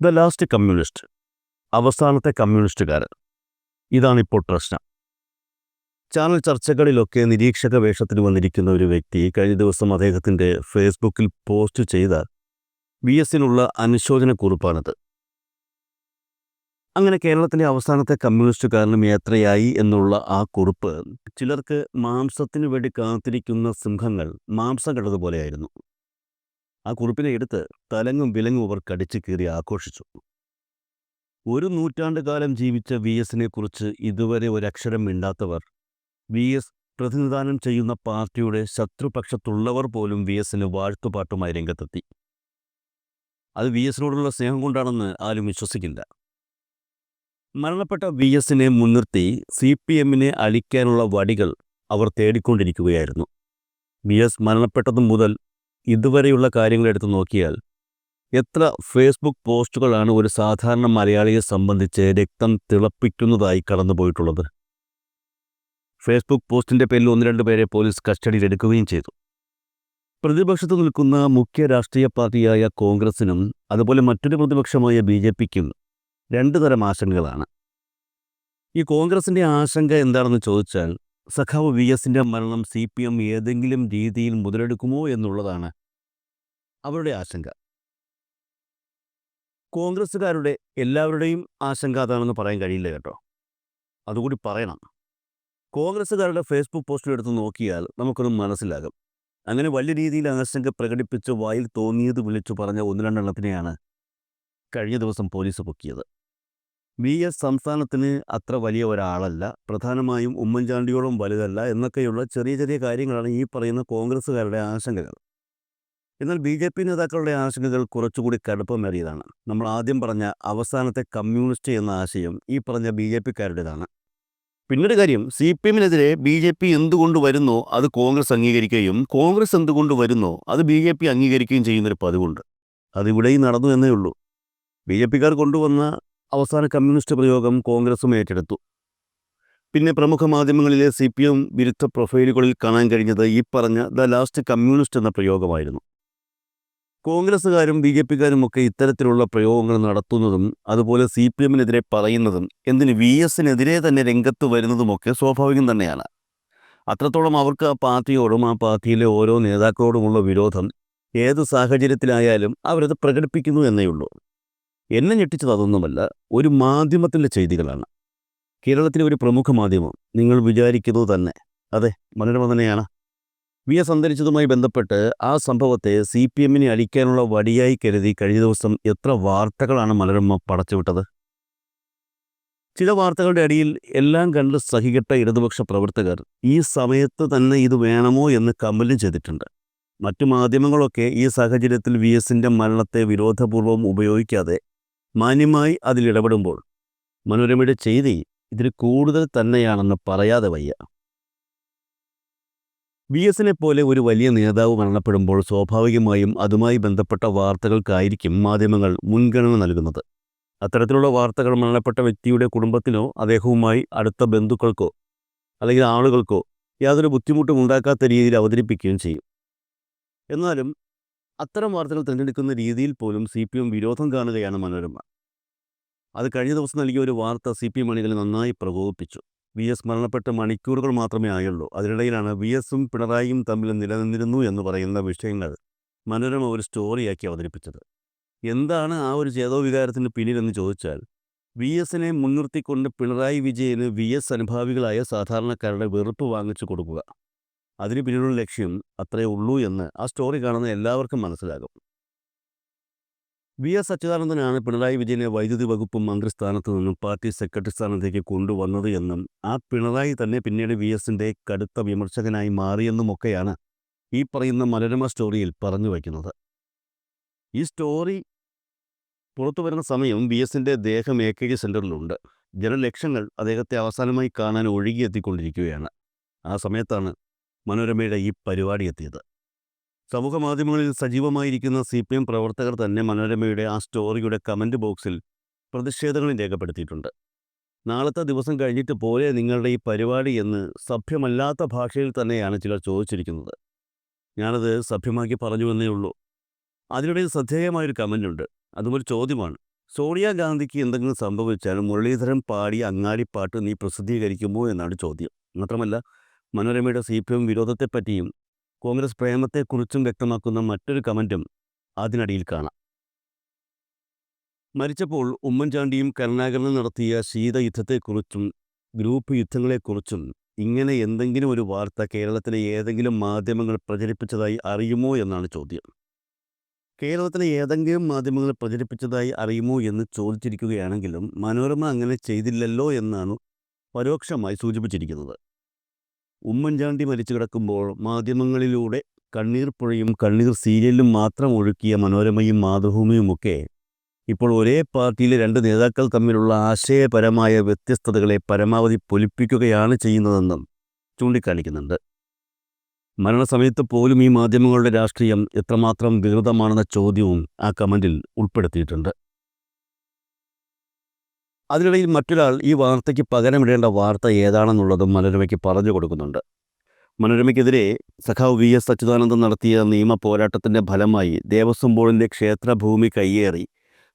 The last communist അവസാനത്തെ കമ്മ്യൂണിസ്റ്റുകാരൻ. ഇതാണിപ്പോൾ പ്രശ്നം. Channel ചർച്ചകളിലൊക്കെ നിരീക്ഷക വേഷത്തിൽ വന്നിരിക്കുന്ന ഒരു വ്യക്തി കഴിഞ്ഞ ദിവസം അദ്ദേഹത്തിന്റെ ഫേസ്ബുക്കിൽ പോസ്റ്റ് ചെയ്ത വി എസിനുള്ള അനുശോചന കുറിപ്പാണിത് അങ്ങനെ കേരളത്തിലെ അവസാനത്തെ കമ്മ്യൂണിസ്റ്റുകാരനും യാത്രയായി എന്നുള്ള ആ കുറിപ്പ് ചിലർക്ക് മാംസത്തിനു വേണ്ടി കാത്തിരിക്കുന്ന സിംഹങ്ങൾ മാംസം കണ്ടതുപോലെയായിരുന്നു. ആ കുറിപ്പിനെ എടുത്ത് തലങ്ങും വിലങ്ങും അവർ കടിച്ചു കീറി ആഘോഷിച്ചു. ഒരു നൂറ്റാണ്ട് കാലം ജീവിച്ച വി എസിനെ കുറിച്ച് ഇതുവരെ ഒരക്ഷരം മിണ്ടാത്തവർ വി എസ് പ്രതിനിധാനം ചെയ്യുന്ന പാർട്ടിയുടെ ശത്രുപക്ഷത്തുള്ളവർ പോലും വി എസിന് വാഴ്ത്തുപാട്ടുമായി രംഗത്തെത്തി. അത് വി എസിനോടുള്ള സ്നേഹം കൊണ്ടാണെന്ന് ആരും വിശ്വസിക്കില്ല. മരണപ്പെട്ട വി എസിനെ മുൻനിർത്തി സി പി എമ്മിനെ അളിക്കാനുള്ള വടികൾ അവർ തേടിക്കൊണ്ടിരിക്കുകയായിരുന്നു. വി എസ് മരണപ്പെട്ടതു മുതൽ ഇതുവരെയുള്ള കാര്യങ്ങൾ എടുത്തു നോക്കിയാൽ എത്ര ഫേസ്ബുക്ക് പോസ്റ്റുകളാണ് ഒരു സാധാരണ മലയാളിയെ സംബന്ധിച്ച് രക്തം തിളപ്പിക്കുന്നതായി കടന്നുപോയിട്ടുള്ളത് ഫേസ്ബുക്ക് പോസ്റ്റിന്റെ പേരിൽ ഒന്ന് രണ്ട് പേരെ പോലീസ് കസ്റ്റഡിയിലെടുക്കുകയും ചെയ്തു. പ്രതിപക്ഷത്ത് നിൽക്കുന്ന മുഖ്യ രാഷ്ട്രീയ പാർട്ടിയായ കോൺഗ്രസിനും അതുപോലെ മറ്റൊരു പ്രതിപക്ഷമായ ബി ജെ പിക്കും രണ്ടു തരം ആശങ്കകളാണ്. ഈ കോൺഗ്രസിന്റെ ആശങ്ക എന്താണെന്ന് ചോദിച്ചാൽ സഖാവ് വി എസിന്റെ മരണം സി പി എം ഏതെങ്കിലും രീതിയിൽ മുതലെടുക്കുമോ എന്നുള്ളതാണ് അവരുടെ ആശങ്ക. കോൺഗ്രസ്സുകാരുടെ എല്ലാവരുടെയും ആശങ്ക അതാണെന്ന് പറയാൻ കഴിയില്ല കേട്ടോ. അതുകൂടി പറയണം. കോൺഗ്രസ്സുകാരുടെ ഫേസ്ബുക്ക് പോസ്റ്റിൽ എടുത്ത് നോക്കിയാൽ നമുക്കൊന്ന് മനസ്സിലാകും. അങ്ങനെ വലിയ രീതിയിൽ ആശങ്ക പ്രകടിപ്പിച്ച് വായിൽ തോന്നിയത് വിളിച്ചു പറഞ്ഞ ഒന്ന് രണ്ടെണ്ണത്തിനെയാണ് കഴിഞ്ഞ ദിവസം പോലീസ് പൊക്കിയത്. വി എസ് സംസ്ഥാനത്തിന് അത്ര വലിയ ഒരാളല്ല. പ്രധാനമായും ഉമ്മൻചാണ്ടിയോളം വലുതല്ല എന്നൊക്കെയുള്ള ചെറിയ ചെറിയ കാര്യങ്ങളാണ് ഈ പറയുന്ന കോൺഗ്രസ്സുകാരുടെ ആശങ്കകൾ. എന്നാൽ ബി ജെ പി നേതാക്കളുടെ ആശങ്കകൾ കുറച്ചുകൂടി കടുപ്പമേറിയതാണ്. നമ്മൾ ആദ്യം പറഞ്ഞ അവസാനത്തെ കമ്മ്യൂണിസ്റ്റ് എന്ന ആശയം ഈ പറഞ്ഞ ബി ജെ പിക്കാരുടേതാണ്. കാര്യം സി പി എമ്മിനെതിരെ ബി ജെ പി എന്തുകൊണ്ട് വരുന്നോ അത് കോൺഗ്രസ് അംഗീകരിക്കുകയും കോൺഗ്രസ് എന്തുകൊണ്ട് വരുന്നോ അത് ബി ജെ പി അംഗീകരിക്കുകയും ചെയ്യുന്നൊരു പതിവുണ്ട്. അതിവിടെയും നടന്നു എന്നേ ഉള്ളൂ. ബി ജെ പിക്കാർ കൊണ്ടുവന്ന അവസാന കമ്മ്യൂണിസ്റ്റ് പ്രയോഗം കോൺഗ്രസും ഏറ്റെടുത്തു. പിന്നെ പ്രമുഖ മാധ്യമങ്ങളിലെ സി പി എം വിരുദ്ധ പ്രൊഫൈലുകളിൽ കാണാൻ കഴിഞ്ഞത് ഈ പറഞ്ഞ ദ ലാസ്റ്റ് കമ്മ്യൂണിസ്റ്റ് എന്ന പ്രയോഗമായിരുന്നു. കോൺഗ്രസ്സുകാരും ബി ജെ പിക്കാരും ഒക്കെ ഇത്തരത്തിലുള്ള പ്രയോഗങ്ങൾ നടത്തുന്നതും അതുപോലെ സി പി എമ്മിനെതിരെ പറയുന്നതും എന്തിന് വി എസിനെതിരെ തന്നെ രംഗത്ത് വരുന്നതുമൊക്കെ സ്വാഭാവികം തന്നെയാണ്. അത്രത്തോളം അവർക്ക് ആ പാർട്ടിയോടും ആ പാർട്ടിയിലെ ഓരോ നേതാക്കളോടുമുള്ള വിരോധം ഏത് സാഹചര്യത്തിലായാലും അവരത് പ്രകടിപ്പിക്കുന്നു എന്നേ ഉള്ളൂ. എന്നെ ഞെട്ടിച്ചത് അതൊന്നുമല്ല ഒരു മാധ്യമത്തിന്റെ ചെയ്തികളാണ്. കേരളത്തിലെ ഒരു പ്രമുഖ മാധ്യമം നിങ്ങൾ വിചാരിക്കുന്നത് തന്നെ. അതെ മനോരമ തന്നെയാണ്. വി എസ് അന്തരിച്ചതുമായി ബന്ധപ്പെട്ട് ആ സംഭവത്തെ സി പി എമ്മിനെ അടിക്കാനുള്ള വടിയായി കരുതി കഴിഞ്ഞ ദിവസം എത്ര വാർത്തകളാണ് മനോരമ പടച്ചുവിട്ടത്? ചില വാർത്തകളുടെ അടിയിൽ എല്ലാം കണ്ട് സഹികെട്ട ഇടതുപക്ഷ പ്രവർത്തകർ ഈ സമയത്ത് തന്നെ ഇത് വേണമോ എന്ന് കമലും ചെയ്തിട്ടുണ്ട്. മറ്റു മാധ്യമങ്ങളൊക്കെ ഈ സാഹചര്യത്തിൽ വി എസിന്റെ മരണത്തെ വിരോധപൂർവം ഉപയോഗിക്കാതെ മാന്യമായി അതിലിടപെടുമ്പോൾ മനോരമയുടെ ചെയ്തി ഇതിന് കൂടുതൽ തന്നെയാണെന്ന് പറയാതെ വയ്യ. വി എസിനെ പോലെ ഒരു വലിയ നേതാവ് മരണപ്പെടുമ്പോൾ സ്വാഭാവികമായും അതുമായി ബന്ധപ്പെട്ട വാർത്തകൾക്കായിരിക്കും മാധ്യമങ്ങൾ മുൻഗണന നൽകുന്നത്. അത്തരത്തിലുള്ള വാർത്തകൾ മരണപ്പെട്ട വ്യക്തിയുടെ കുടുംബത്തിനോ അദ്ദേഹവുമായി അടുത്ത ബന്ധുക്കൾക്കോ അല്ലെങ്കിൽ ആളുകൾക്കോ യാതൊരു ബുദ്ധിമുട്ടും ഉണ്ടാക്കാത്ത രീതിയിൽ അവതരിപ്പിക്കുകയും ചെയ്യും. എന്നാലും അത്തരം വാർത്തകൾ തിരഞ്ഞെടുക്കുന്ന രീതിയിൽ പോലും സി പി എം വിരോധം കാണുകയാണ് മനോരമ. അത് കഴിഞ്ഞ ദിവസം നൽകിയ ഒരു വാർത്ത സി പി എം നന്നായി പ്രകോപിപ്പിച്ചു. വി എസ് മരണപ്പെട്ട് മണിക്കൂറുകൾ മാത്രമേ ആയുള്ളൂ. അതിനിടയിലാണ് വി എസും പിണറായിയും തമ്മിൽ നിലനിന്നിരുന്നു എന്ന് പറയുന്ന വിഷയങ്ങൾ മനോരമ ഒരു സ്റ്റോറിയാക്കി അവതരിപ്പിച്ചത്. എന്താണ് ആ ഒരു ചേതോവികാരത്തിന് പിന്നിലെന്ന് ചോദിച്ചാൽ വി എസിനെ മുൻനിർത്തിക്കൊണ്ട് പിണറായി വിജയന് വി എസ് അനുഭാവികളായ സാധാരണക്കാരുടെ വെറുപ്പ് വാങ്ങിച്ചു കൊടുക്കുക. അതിന് പിന്നിലുള്ള ലക്ഷ്യം അത്രേ ഉള്ളൂ എന്ന് ആ സ്റ്റോറി കാണുന്ന എല്ലാവർക്കും മനസ്സിലാകും. വി എസ് അച്യുതാനന്ദനാണ് പിണറായി വിജയനെ വൈദ്യുതി വകുപ്പ് മന്ത്രിസ്ഥാനത്ത് നിന്നും പാർട്ടി സെക്രട്ടറി സ്ഥാനത്തേക്ക് കൊണ്ടുവന്നത് എന്നും ആ പിണറായി തന്നെ പിന്നീട് വി എസിന്റെ കടുത്ത വിമർശകനായി മാറിയെന്നുമൊക്കെയാണ് ഈ പറയുന്ന മനോരമ സ്റ്റോറിയിൽ പറഞ്ഞു വയ്ക്കുന്നത് ഈ സ്റ്റോറി പുറത്തു വരുന്ന സമയം വി എസിന്റെ ദേഹം എ കെ ജി സെന്ററിലുണ്ട് ജനലക്ഷങ്ങൾ അദ്ദേഹത്തെ അവസാനമായി കാണാൻ ഒഴുകിയെത്തിക്കൊണ്ടിരിക്കുകയാണ്. ആ സമയത്താണ് മനോരമയുടെ ഈ പരിപാടി എത്തിയത്. സമൂഹ മാധ്യമങ്ങളിൽ സജീവമായിരിക്കുന്ന സി പി എം പ്രവർത്തകർ തന്നെ മനോരമയുടെ ആ സ്റ്റോറിയുടെ കമന്റ് ബോക്സിൽ പ്രതിഷേധങ്ങളും രേഖപ്പെടുത്തിയിട്ടുണ്ട്. നാളത്തെ ദിവസം കഴിഞ്ഞിട്ട് പോലെ നിങ്ങളുടെ ഈ പരിപാടി എന്ന് സഭ്യമല്ലാത്ത ഭാഷയിൽ തന്നെയാണ് ചിലർ ചോദിച്ചിരിക്കുന്നത്. ഞാനത് സഭ്യമാക്കി പറഞ്ഞു എന്നേ ഉള്ളൂ. അതിനിടയിൽ ശ്രദ്ധേയമായൊരു കമന്റ് ഉണ്ട് അതും ഒരു ചോദ്യമാണ്. സോണിയാഗാന്ധിക്ക് എന്തെങ്കിലും സംഭവിച്ചാൽ മുരളീധരൻ പാടിയ അങ്ങാടിപ്പാട്ട് നീ പ്രസിദ്ധീകരിക്കുമോ എന്നാണ് ചോദ്യം. മാത്രമല്ല മനോരമയുടെ സി പി എം വിരോധത്തെപ്പറ്റിയും കോൺഗ്രസ് പ്രേമത്തെക്കുറിച്ചും വ്യക്തമാക്കുന്ന മറ്റൊരു കമന്റും അതിനടിയിൽ കാണാം. മരിച്ചപ്പോൾ ഉമ്മൻചാണ്ടിയും കരുണാകരനും നടത്തിയ ശീതയുദ്ധത്തെക്കുറിച്ചും ഗ്രൂപ്പ് യുദ്ധങ്ങളെക്കുറിച്ചും ഇങ്ങനെ എന്തെങ്കിലും ഒരു വാർത്ത കേരളത്തിലെ ഏതെങ്കിലും മാധ്യമങ്ങൾ പ്രചരിപ്പിച്ചതായി അറിയുമോ എന്നാണ് ചോദ്യം. കേരളത്തിലെ ഏതെങ്കിലും മാധ്യമങ്ങൾ പ്രചരിപ്പിച്ചതായി അറിയുമോ എന്ന് ചോദിച്ചിരിക്കുകയാണെങ്കിലും മനോരമ അങ്ങനെ ചെയ്തില്ലല്ലോ എന്നാണ് പരോക്ഷമായി സൂചിപ്പിച്ചിരിക്കുന്നത്. ഉമ്മൻചാണ്ടി മരിച്ചു കിടക്കുമ്പോൾ മാധ്യമങ്ങളിലൂടെ കണ്ണീർ പുഴയും കണ്ണീർ സീരിയലും മാത്രം ഒഴുക്കിയ മനോരമയും മാതൃഭൂമിയുമൊക്കെ ഇപ്പോൾ ഒരേ പാർട്ടിയിലെ രണ്ട് നേതാക്കൾ തമ്മിലുള്ള ആശയപരമായ വ്യത്യസ്തതകളെ പരമാവധി പൊലിപ്പിക്കുകയാണ് ചെയ്യുന്നതെന്നും ചൂണ്ടിക്കാണിക്കുന്നുണ്ട്. മരണസമയത്ത് പോലും ഈ മാധ്യമങ്ങളുടെ രാഷ്ട്രീയം എത്രമാത്രം വികൃതമാണെന്ന ചോദ്യവും ആ കമന്റിൽ ഉൾപ്പെടുത്തിയിട്ടുണ്ട്. അതിനിടയിൽ മറ്റൊരാൾ ഈ വാർത്തയ്ക്ക് പകരമിടേണ്ട വാർത്ത ഏതാണെന്നുള്ളതും മനോരമയ്ക്ക് പറഞ്ഞു കൊടുക്കുന്നുണ്ട്. മനോരമയ്ക്കെതിരെ സഖാവ് വി എസ് അച്യുതാനന്ദൻ നടത്തിയ നിയമ പോരാട്ടത്തിന്റെ ഫലമായി ദേവസ്വം ബോർഡിന്റെ ക്ഷേത്രഭൂമി കയ്യേറി.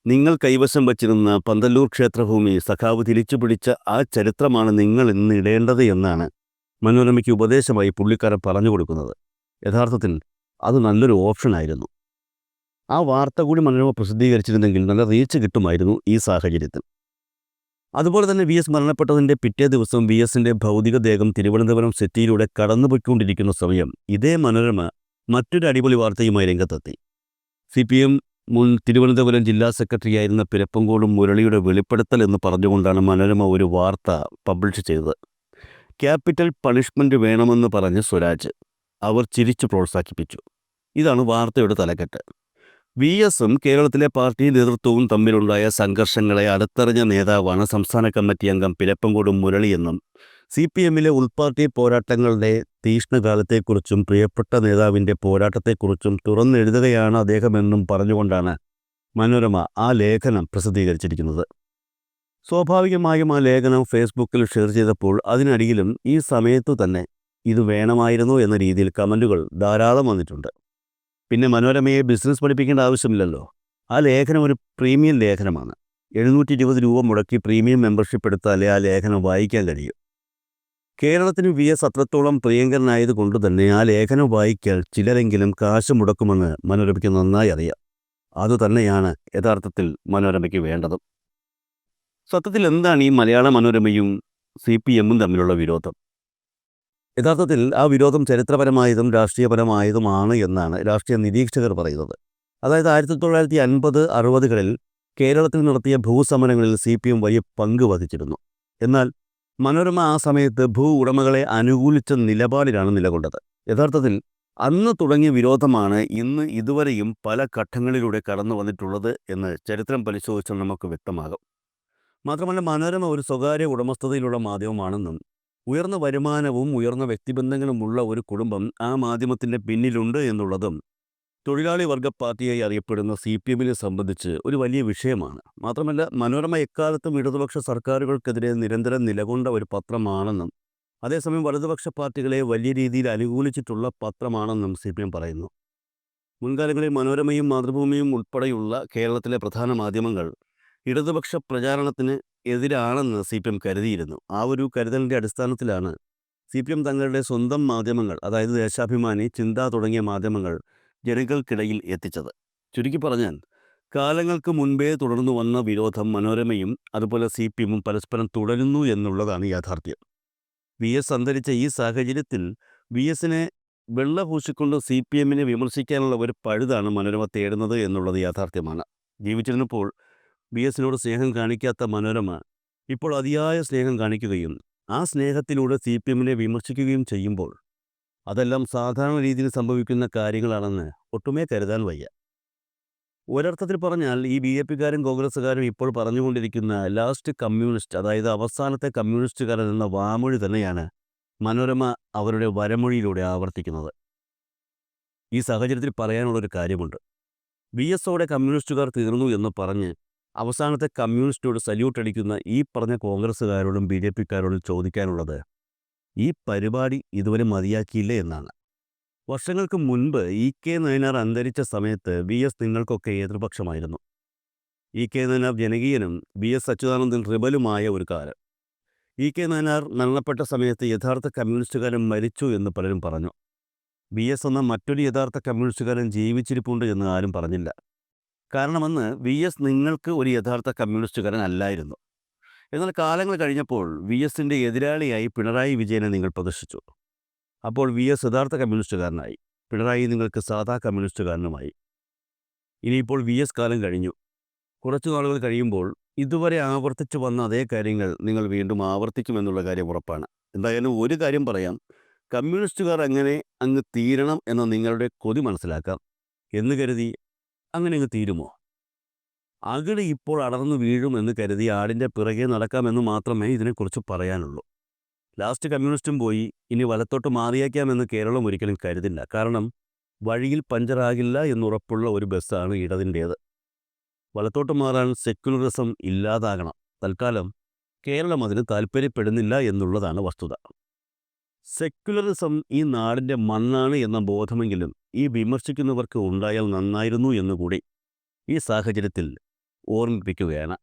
നിങ്ങൾ കൈവശം വച്ചിരുന്ന പന്തല്ലൂർ ക്ഷേത്രഭൂമി സഖാവ് തിരിച്ചു പിടിച്ച ആ ചരിത്രമാണ് നിങ്ങൾ ഇന്ന് ഇടേണ്ടത് എന്നാണ് മനോരമയ്ക്ക് ഉപദേശമായി പുള്ളിക്കാരൻ പറഞ്ഞു കൊടുക്കുന്നത്. യഥാർത്ഥത്തിൽ അത് നല്ലൊരു ഓപ്ഷനായിരുന്നു ആ വാർത്ത കൂടി മനോരമ പ്രസിദ്ധീകരിച്ചിരുന്നെങ്കിൽ നല്ല റീച്ച് കിട്ടുമായിരുന്നു ഈ സാഹചര്യത്തിൽ. അതുപോലെ തന്നെ വി എസ് മരണപ്പെട്ടതിന്റെ പിറ്റേ ദിവസം വി എസിന്റെ ഭൗതികദേഹം തിരുവനന്തപുരം സിറ്റിയിലൂടെ കടന്നുപോയിക്കൊണ്ടിരിക്കുന്ന സമയം ഇതേ മനോരമ മറ്റൊരു അടിപൊളി വാർത്തയുമായി രംഗത്തെത്തി. സി പി എം മുൻ തിരുവനന്തപുരം ജില്ലാ സെക്രട്ടറിയായിരുന്ന പിരപ്പങ്കോടും മുരളിയുടെ വെളിപ്പെടുത്തൽ എന്ന് പറഞ്ഞുകൊണ്ടാണ് മനോരമ ഒരു വാർത്ത പബ്ലിഷ് ചെയ്തത്. ക്യാപിറ്റൽ പണിഷ്മെന്റ് വേണമെന്ന് പറഞ്ഞ് സ്വരാജ് അവർ ചിരിച്ചു പ്രോത്സാഹിപ്പിച്ചു. ഇതാണ് വാർത്തയുടെ തലക്കെട്ട്. വി എസും കേരളത്തിലെ പാർട്ടി നേതൃത്വവും തമ്മിലുണ്ടായ സംഘർഷങ്ങളെ അടുത്തറിഞ്ഞ നേതാവാണ് സംസ്ഥാന കമ്മിറ്റി അംഗം പിലപ്പങ്കോട് മുരളിയെന്നും സി പി എമ്മിലെ ഉൾപാർട്ടി പോരാട്ടങ്ങളുടെ തീഷ്ണകാലത്തെക്കുറിച്ചും പ്രിയപ്പെട്ട നേതാവിന്റെ പോരാട്ടത്തെക്കുറിച്ചും തുറന്നെഴുതുകയാണ് അദ്ദേഹമെന്നും പറഞ്ഞുകൊണ്ടാണ് മനോരമ ആ ലേഖനം പ്രസിദ്ധീകരിച്ചിരിക്കുന്നത്. സ്വാഭാവികമായും ആ ലേഖനം ഫേസ്ബുക്കിൽ ഷെയർ ചെയ്തപ്പോൾ അതിനടിയിലും ഈ സമയത്തു തന്നെ ഇത് വേണമായിരുന്നു എന്ന രീതിയിൽ കമന്റുകൾ ധാരാളം വന്നിട്ടുണ്ട്. പിന്നെ മനോരമയെ ബിസിനസ് പഠിപ്പിക്കേണ്ട ആവശ്യമില്ലല്ലോ. ആ ലേഖനം ഒരു പ്രീമിയം ലേഖനമാണ്. എഴുന്നൂറ്റി ഇരുപത് രൂപ മുടക്കി പ്രീമിയം മെമ്പർഷിപ്പ് എടുത്താലേ ആ ലേഖനം വായിക്കാൻ കഴിയും. കേരളത്തിന് വി എസ് അത്രത്തോളം പ്രിയങ്കരനായതുകൊണ്ട് തന്നെ ആ ലേഖനം വായിക്കാൻ ചിലരെങ്കിലും കാശ് മുടക്കുമെന്ന് മനോരമയ്ക്ക് നന്നായി അറിയാം. അതുതന്നെയാണ് യഥാർത്ഥത്തിൽ മനോരമയ്ക്ക് വേണ്ടതും. സത്യത്തിൽ എന്താണ് ഈ മലയാള മനോരമയും സി പി എമ്മും തമ്മിലുള്ള വിരോധം? യഥാർത്ഥത്തിൽ ആ വിരോധം ചരിത്രപരമായതും രാഷ്ട്രീയപരമായതുമാണ് എന്നാണ് രാഷ്ട്രീയ നിരീക്ഷകർ പറയുന്നത്. അതായത് ആയിരത്തി തൊള്ളായിരത്തി അൻപത് അറുപതുകളിൽ കേരളത്തിൽ നടത്തിയ ഭൂസമരങ്ങളിൽ സി പി എം വലിയ പങ്ക് വഹിച്ചിരുന്നു. എന്നാൽ മനോരമ ആ സമയത്ത് ഭൂ ഉടമകളെ അനുകൂലിച്ച നിലപാടിലാണ് നിലകൊണ്ടത്. യഥാർത്ഥത്തിൽ അന്ന് തുടങ്ങിയ വിരോധമാണ് ഇന്ന് ഇതുവരെയും പല ഘട്ടങ്ങളിലൂടെ കടന്നു വന്നിട്ടുള്ളത് എന്ന് ചരിത്രം പരിശോധിച്ചാൽ നമുക്ക് വ്യക്തമാകും. മാത്രമല്ല മനോരമ ഒരു സ്വകാര്യ ഉടമസ്ഥതയിലുള്ള മാധ്യമമാണെന്നും ഉയർന്ന വരുമാനവും ഉയർന്ന വ്യക്തിബന്ധങ്ങളുമുള്ള ഒരു കുടുംബം ആ മാധ്യമത്തിന്റെ പിന്നിലുണ്ട് എന്നുള്ളതും തൊഴിലാളി വർഗ പാർട്ടിയായി അറിയപ്പെടുന്ന സി പി എമ്മിനെ സംബന്ധിച്ച് ഒരു വലിയ വിഷയമാണ്. മാത്രമല്ല മനോരമ എക്കാലത്തും ഇടതുപക്ഷ സർക്കാരുകൾക്കെതിരെ നിരന്തരം നിലകൊണ്ട ഒരു പത്രമാണെന്നും അതേസമയം വലതുപക്ഷ പാർട്ടികളെ വലിയ രീതിയിൽ അനുകൂലിച്ചിട്ടുള്ള പത്രമാണെന്നും സി പി എം പറയുന്നു. മുൻകാലങ്ങളിൽ മനോരമയും മാതൃഭൂമിയും ഉൾപ്പെടെയുള്ള കേരളത്തിലെ പ്രധാന മാധ്യമങ്ങൾ ഇടതുപക്ഷ പ്രചാരണത്തിന് എതിരാണെന്ന് സി പി എം കരുതിയിരുന്നു. ആ ഒരു കരുതലിന്റെ അടിസ്ഥാനത്തിലാണ് സി പി എം തങ്ങളുടെ സ്വന്തം മാധ്യമങ്ങൾ അതായത് ദേശാഭിമാനി ചിന്ത തുടങ്ങിയ മാധ്യമങ്ങൾ ജനങ്ങൾക്കിടയിൽ എത്തിച്ചത്. ചുരുക്കി പറഞ്ഞാൽ കാലങ്ങൾക്ക് മുൻപേ തുടർന്നു വന്ന വിരോധം മനോരമയും അതുപോലെ സി പി എമ്മും പരസ്പരം തുടരുന്നു എന്നുള്ളതാണ് യാഥാർത്ഥ്യം. വി എസ് അന്തരിച്ച ഈ സാഹചര്യത്തിൽ വി എസിനെ വെള്ളപൂശിക്കൊണ്ട് സി പി എമ്മിനെ വിമർശിക്കാനുള്ള ഒരു പഴുതാണ് മനോരമ തേടുന്നത് എന്നുള്ളത് യാഥാർത്ഥ്യമാണ്. ജീവിച്ചിരുന്നപ്പോൾ വി എസിനോട് സ്നേഹം കാണിക്കാത്ത മനോരമ ഇപ്പോൾ അതിയായ സ്നേഹം കാണിക്കുകയും ആ സ്നേഹത്തിലൂടെ സി പി എമ്മിനെ വിമർശിക്കുകയും ചെയ്യുമ്പോൾ അതെല്ലാം സാധാരണ രീതിയിൽ സംഭവിക്കുന്ന കാര്യങ്ങളാണെന്ന് ഒട്ടുമേ കരുതാൻ വയ്യ. ഒരർത്ഥത്തിൽ പറഞ്ഞാൽ ഈ ബി ജെ പിക്കാരും കോൺഗ്രസ്സുകാരും ഇപ്പോൾ പറഞ്ഞുകൊണ്ടിരിക്കുന്ന ലാസ്റ്റ് കമ്മ്യൂണിസ്റ്റ് അതായത് അവസാനത്തെ കമ്മ്യൂണിസ്റ്റുകാരൻ എന്ന വാമൊഴി തന്നെയാണ് മനോരമ അവരുടെ വരമൊഴിയിലൂടെ ആവർത്തിക്കുന്നത്. ഈ സാഹചര്യത്തിൽ പറയാനുള്ളൊരു കാര്യമുണ്ട്. ബി എസ് ഒയുടെ കമ്മ്യൂണിസ്റ്റുകാർ തീർന്നു എന്ന് പറഞ്ഞ് അവസാനത്തെ കമ്മ്യൂണിസ്റ്റോട് സല്യൂട്ട് അടിക്കുന്ന ഈ പറഞ്ഞ കോൺഗ്രസ്സുകാരോടും ബി ജെ പിക്കാരോടും ചോദിക്കാനുള്ളത് ഈ പരിപാടി ഇതുവരെ മതിയാക്കിയില്ലേ എന്നാണ്. വർഷങ്ങൾക്ക് മുൻപ് ഇ കെ നയനാർ അന്തരിച്ച സമയത്ത് വി എസ് നിങ്ങൾക്കൊക്കെ എതിർപക്ഷമായിരുന്നു. ഇ കെ നയനാർ ജനകീയനും വി എസ് അച്യുതാനന്ദൻ റിബലുമായ ഒരു കാലം. ഇ കെ നയനാർ മരണപ്പെട്ട സമയത്ത് യഥാർത്ഥ കമ്മ്യൂണിസ്റ്റുകാരൻ മരിച്ചു എന്ന് പലരും പറഞ്ഞു. വി എസ് എന്ന മറ്റൊരു യഥാർത്ഥ കമ്മ്യൂണിസ്റ്റുകാരൻ ജീവിച്ചിരിപ്പുണ്ട് എന്ന് ആരും പറഞ്ഞില്ല. കാരണം അന്ന് വി എസ് നിങ്ങൾക്ക് ഒരു യഥാർത്ഥ കമ്മ്യൂണിസ്റ്റുകാരൻ അല്ലായിരുന്നു എന്നാൽ കാലങ്ങൾ കഴിഞ്ഞപ്പോൾ വി എസിന്റെ എതിരാളിയായി പിണറായി വിജയനെ നിങ്ങൾ പ്രദർശിച്ചു. അപ്പോൾ വി എസ് യഥാർത്ഥ കമ്മ്യൂണിസ്റ്റുകാരനായി പിണറായി നിങ്ങൾക്ക് സാധാ കമ്മ്യൂണിസ്റ്റുകാരനുമായി. ഇനിയിപ്പോൾ വി എസ് കാലം കഴിഞ്ഞു. കുറച്ചു നാളുകൾ കഴിയുമ്പോൾ ഇതുവരെ ആവർത്തിച്ചു വന്ന അതേ കാര്യങ്ങൾ നിങ്ങൾ വീണ്ടും ആവർത്തിക്കുമെന്നുള്ള കാര്യം ഉറപ്പാണ്. എന്തായാലും ഒരു കാര്യം പറയാം. കമ്മ്യൂണിസ്റ്റുകാർ അങ്ങനെ അങ്ങ് തീരണം എന്ന നിങ്ങളുടെ കൊതി മനസ്സിലാക്കാം. എന്ന് കരുതി അങ്ങനെ അങ്ങ് തീരുമോ? അകിട് ഇപ്പോൾ അടർന്നു വീഴും എന്ന് കരുതി ആടിന്റെ പിറകെ നടക്കാമെന്ന് മാത്രമേ ഇതിനെക്കുറിച്ച് പറയാനുള്ളൂ. ലാസ്റ്റ് കമ്മ്യൂണിസ്റ്റും പോയി ഇനി വലത്തോട്ട് മാറിയേക്കാമെന്ന് കേരളം ഒരിക്കലും കരുതില്ല. കാരണം വഴിയിൽ പഞ്ചറാകില്ല എന്നുറപ്പുള്ള ഒരു ബസ്സാണ് ഇടതിന്റേത് വലത്തോട്ട് മാറാൻ സെക്യുലറിസം ഇല്ലാതാകണം. തൽക്കാലം കേരളം അതിന് താല്പര്യപ്പെടുന്നില്ല എന്നുള്ളതാണ് വസ്തുത. സെക്യുലറിസം ഈ നാടിന്റെ മണ്ണാണ് എന്ന ബോധമെങ്കിലും ഈ വിമർശിക്കുന്നവർക്ക് ഉണ്ടായാൽ നന്നായിരുന്നു എന്നുകൂടി ഈ സാഹചര്യത്തിൽ ഓർമ്മിപ്പിക്കുകയാണ്.